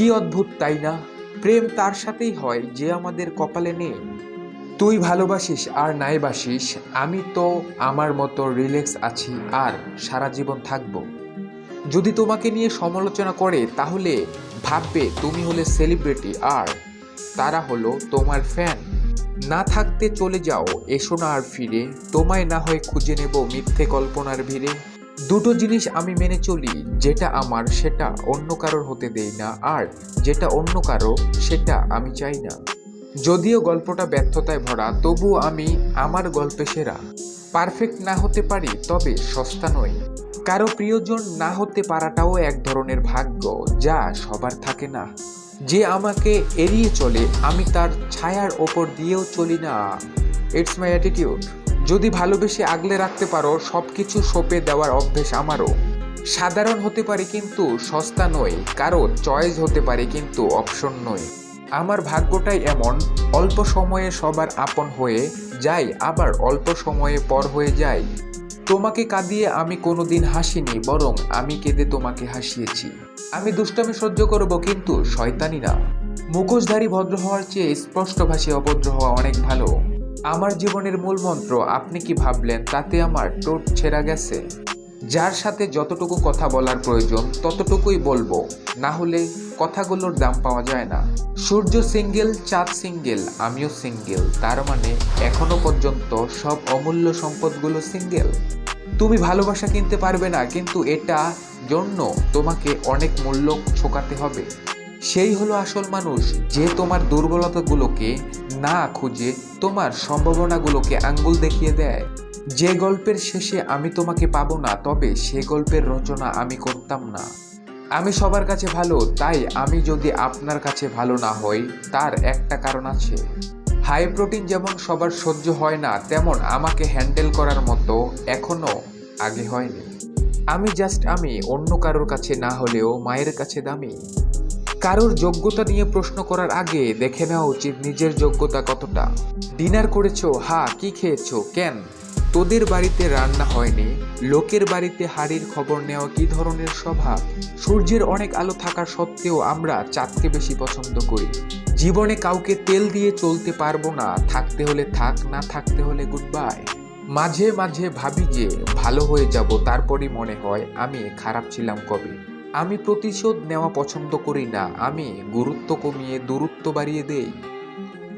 কি অদ্ভুত, তাই না? প্রেম তার সাথেই হয়, যে আমাদের কপালে নেই। তুই ভালোবাসিস আর নাই বাসিস, আমি তো আমার মতো রিল্যাক্স আছি আর সারা জীবন থাকব। যদি তোমাকে নিয়ে সমালোচনা করে, তাহলে ভাববে তুমি হলে সেলিব্রিটি আর তারা হলো তোমার ফ্যান না থাকতে চলে যাও, এসো না আর ফিরে, তোমায় না হয় খুঁজে নেব মিথ্যে কল্পনার ভিড়ে। দুটো জিনিস আমি মেনে চলি, যেটা আমার, সেটা অন্য কারোর হতে দেই না, আর যেটা অন্য কারও, সেটা আমি চাই না। যদিও গল্পটা ব্যর্থতায় ভরা তবু আমি আমার গল্পে সেরা। পারফেক্ট না হতে পারি, তবে সস্তা নই। কারও প্রিয়জন না হতে পারাটাও এক ধরনের ভাগ্য, যা সবার থাকে না। যে আমাকে এড়িয়ে চলে, আমি তার ছায়ার ওপর দিয়েও চলি না। ইটস মাই অ্যাটিটিউড যদি ভালোবেসে আগলে রাখতে পারো সব কিছু সঁপে দেওয়ার অভ্যেস আমারও। সাধারণ হতে পারে কিন্তু সস্তা নয়, কারও চয়েস হতে পারে কিন্তু অপশন নয়। আমার ভাগ্যটাই এমন, অল্প সময়ে সবার আপন হয়ে যাই, আবার অল্প সময়ে পর হয়ে যায় তোমাকে কাঁদিয়ে আমি কোনোদিন হাসিনি, বরং আমি কেঁদে তোমাকে হাসিয়েছি। আমি দুষ্টামি সহ্য করব কিন্তু শয়তানি না। মুখোশধারী ভদ্র হওয়ার চেয়ে স্পষ্টভাষী অভদ্র হওয়া অনেক ভালো। আমার জীবনের মূল মন্ত্র আপনি কি ভাবলেন? তাতে আমার টোট ছেঁড়া গেছে। যার সাথে যতটুকু কথা বলার প্রয়োজন, ততটুকুই বলব। না হলে কথাগুলোর দাম পাওয়া যায় না। সূর্য সিঙ্গেল, চাঁদ সিঙ্গেল, আমিও সিঙ্গেল। তার মানে এখনও পর্যন্ত সব অমূল্য সম্পদগুলো সিঙ্গেল। তুমি ভালোবাসা কিনতে পারবে না, কিন্তু এটা জন্য তোমাকে অনেক মূল্য ছোকাতে হবে। সেই হলো আসল মানুষ যে তোমার দুর্বলতাগুলোকে না খুঁজে, তোমার সম্ভাবনাগুলোকে আঙ্গুল দেখিয়ে দেয়। যে গল্পের শেষে আমি তোমাকে পাবো না, তবে সে গল্পের রচনা আমি করতাম না। আমি সবার কাছে ভালো, তাই আমি যদি আপনার কাছে ভালো না হই, তার একটা কারণ আছে। হাই প্রোটিন যেমন সবার সহ্য হয় না, তেমন আমাকে হ্যান্ডেল করার মতো এখনও আগে হয়নি। আমি জাস্ট আমি, অন্য কারোর কাছে না হলেও মায়ের কাছে দামি। কারোর যোগ্যতা নিয়ে প্রশ্ন করার আগে দেখে নেওয়া উচিত নিজের যোগ্যতা কতটা। ডিনার করেছ, হা, কি খেয়েছো, কেন? তোদের বাড়িতে রান্না হয়নি, লোকের বাড়িতে হাড়ির খবর নেওয়া কি ধরনের স্বভাব? সূর্যের অনেক আলো থাকা সত্ত্বেও আমরা চাঁদকে বেশি পছন্দ করি। জীবনে কাউকে তেল দিয়ে চলতে পারব না, থাকতে হলে থাক, না থাকতে হলে গুড বাই মাঝে মাঝে ভাবি যে ভালো হয়ে যাব, তারপরই মনে হয় আমি খারাপ ছিলাম কবে। আমি প্রতিশোধ নেওয়া পছন্দ করি না, আমি গুরুত্ব কমিয়ে দূরত্ব বাড়িয়ে দেই।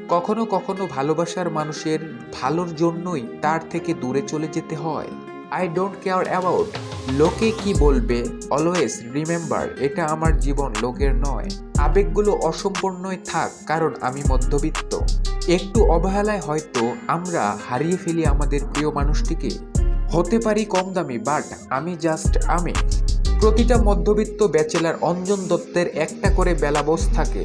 কখনো কখনো ভালোবাসার মানুষের ভালোর জন্যই তার থেকে দূরে চলে যেতে হয়। আই ডোন্ট কেয়ার অ্যাবাউট লোকে কি বলবে অলওয়েজ রিমেম্বার এটা আমার জীবন, লোকের নয়। আবেগগুলো অসম্পূর্ণই থাক, কারণ আমি মধ্যবিত্ত। একটু অবহেলায় হয়তো আমরা হারিয়ে ফেলি আমাদের প্রিয় মানুষটিকে। হতে পারি কম দামি বাট আমি জাস্ট আমি। প্রতিটা মধ্যবিত্ত ব্যাচেলার অঞ্জন দত্তের একটা করে বেলাবোস থাকে।